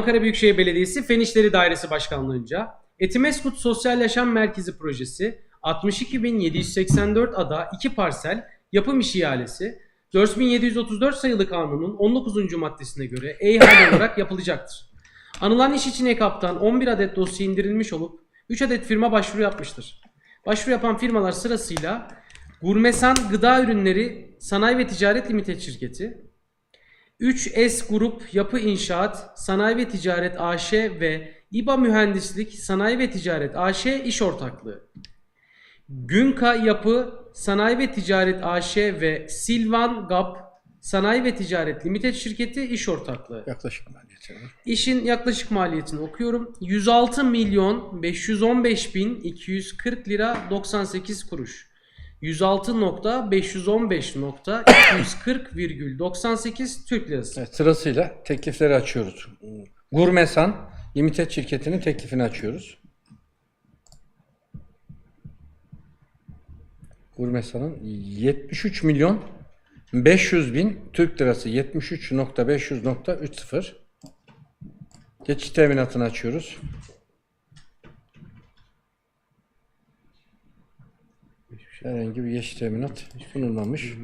Ankara Büyükşehir Belediyesi Fen İşleri Dairesi Başkanlığı'nca Etimeskut Sosyal Yaşam Merkezi Projesi 62.784 ada 2 parsel yapım işi ihalesi 4734 sayılı kanunun 19. maddesine göre e-ihale olarak yapılacaktır. Anılan iş için EKAP'tan 11 adet dosya indirilmiş olup 3 adet firma başvuru yapmıştır. Başvuru yapan firmalar sırasıyla Gurmesan Gıda Ürünleri Sanayi ve Ticaret Limited Şirketi, 3S Grup Yapı İnşaat Sanayi ve Ticaret AŞ ve İBA Mühendislik Sanayi ve Ticaret AŞ İş Ortaklığı. Günka Yapı Sanayi ve Ticaret AŞ ve Silvan Gap Sanayi ve Ticaret Limited Şirketi İş Ortaklığı. Yaklaşık maliyeti. İşin yaklaşık maliyetini okuyorum. 106 milyon 515 bin 240 lira 98 kuruş. 106.515.240,98 Türk lirası. Evet, sırasıyla teklifleri açıyoruz. Gurmesan Limited şirketinin teklifini açıyoruz. Gurmesan'ın 73 milyon 500 bin Türk lirası 73.500.30 Geçiş teminatını açıyoruz. Herhangi bir geçiş teminat sunulmamış.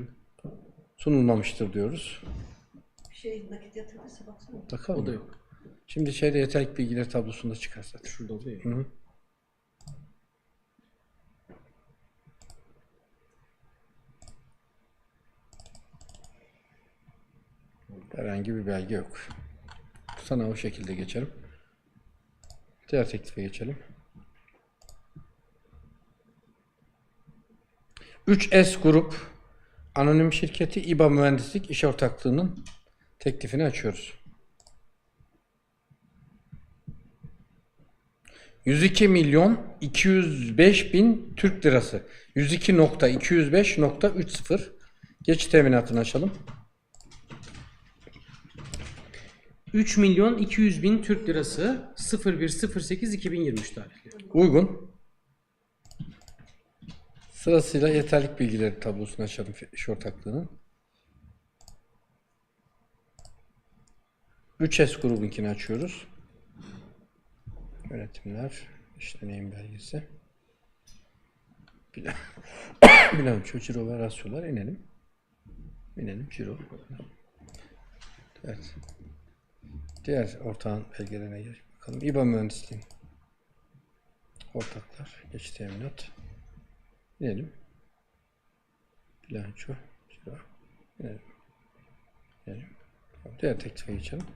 Sunulmamıştır diyoruz. Şey nakit yatırdıysa baksana. Bakalım. O da yok. Şimdi şeyde yeterlik bilgileri tablosunda çıkar zaten. Şurada oluyor. Hı hı. Herhangi bir belge yok. Sana o şekilde geçelim. Diğer teklife geçelim. 3S Grup Anonim Şirketi İBA Mühendislik İş Ortaklığı'nın teklifini açıyoruz. 102 milyon 205 bin Türk lirası. 102.205.30 Geç teminatını açalım. 3 milyon 200 bin Türk lirası 0108 2023 tarihli. Uygun. Sırasıyla yeterlik bilgileri tablosunu açalım iş ortaklığının. 3S grubunkini açıyoruz. Yönetimler, iş deneyim belgesi. Bilan, bilanço, ciro ve rasyolar inelim. İnelim, ciro. Evet. Diğer ortağın belgelerine gel bakalım. İBA mühendisliğin ortaklar, geç teminat. İnelim. Bilanço, ciro. İnelim. İnelim. Tamam, Diğer teklife geçelim.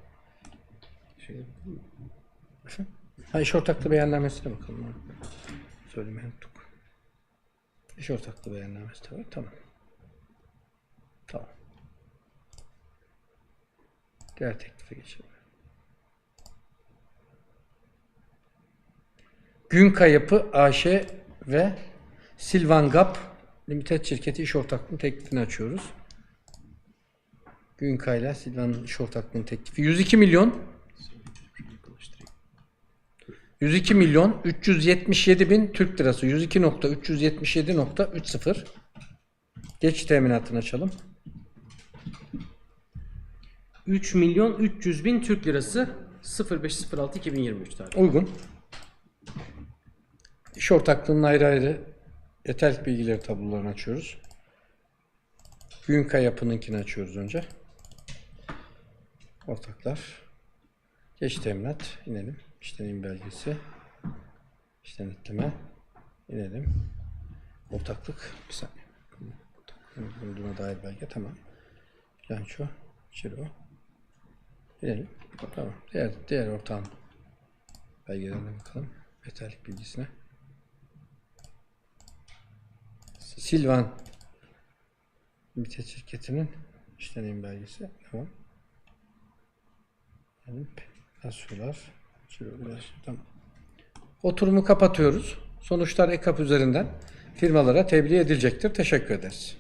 Şey, Efendim? Ha iş ortaklığı beyannamesine bakalım. Söylemeyi unuttuk. İş ortaklığı beyannamesi tabii. Tamam. Tamam. Diğer teklife geçelim. Günka Yapı AŞ ve Silvan Gap Limited şirketi iş ortaklığının teklifini açıyoruz. Günka ile Silvan iş ortaklığının teklifi 102 milyon 102 milyon 377 bin Türk lirası 102.377.30 Geç teminatını açalım. 3 milyon 300 bin Türk lirası 0506 2023 tarihli. Uygun. İş ortaklığının ayrı ayrı yeterlik bilgileri tablolarını açıyoruz. Günka yapınınkini açıyoruz önce. Ortaklar. Geç teminat. inelim. İşlenim belgesi. İşlenetleme. inelim. Ortaklık. Bir saniye. Ortaklık dair belge. Tamam. Bilanço. Ciro. İnelim. Tamam. Diğer, diğer ortağın belgelerine bakalım. Yeterlik bilgisine. Silvan Limited şirketinin işlenim belgesi. Tamam. Rasyolar. cirolar, Tamam. Oturumu kapatıyoruz. Sonuçlar EKAP üzerinden firmalara tebliğ edilecektir. Teşekkür ederiz.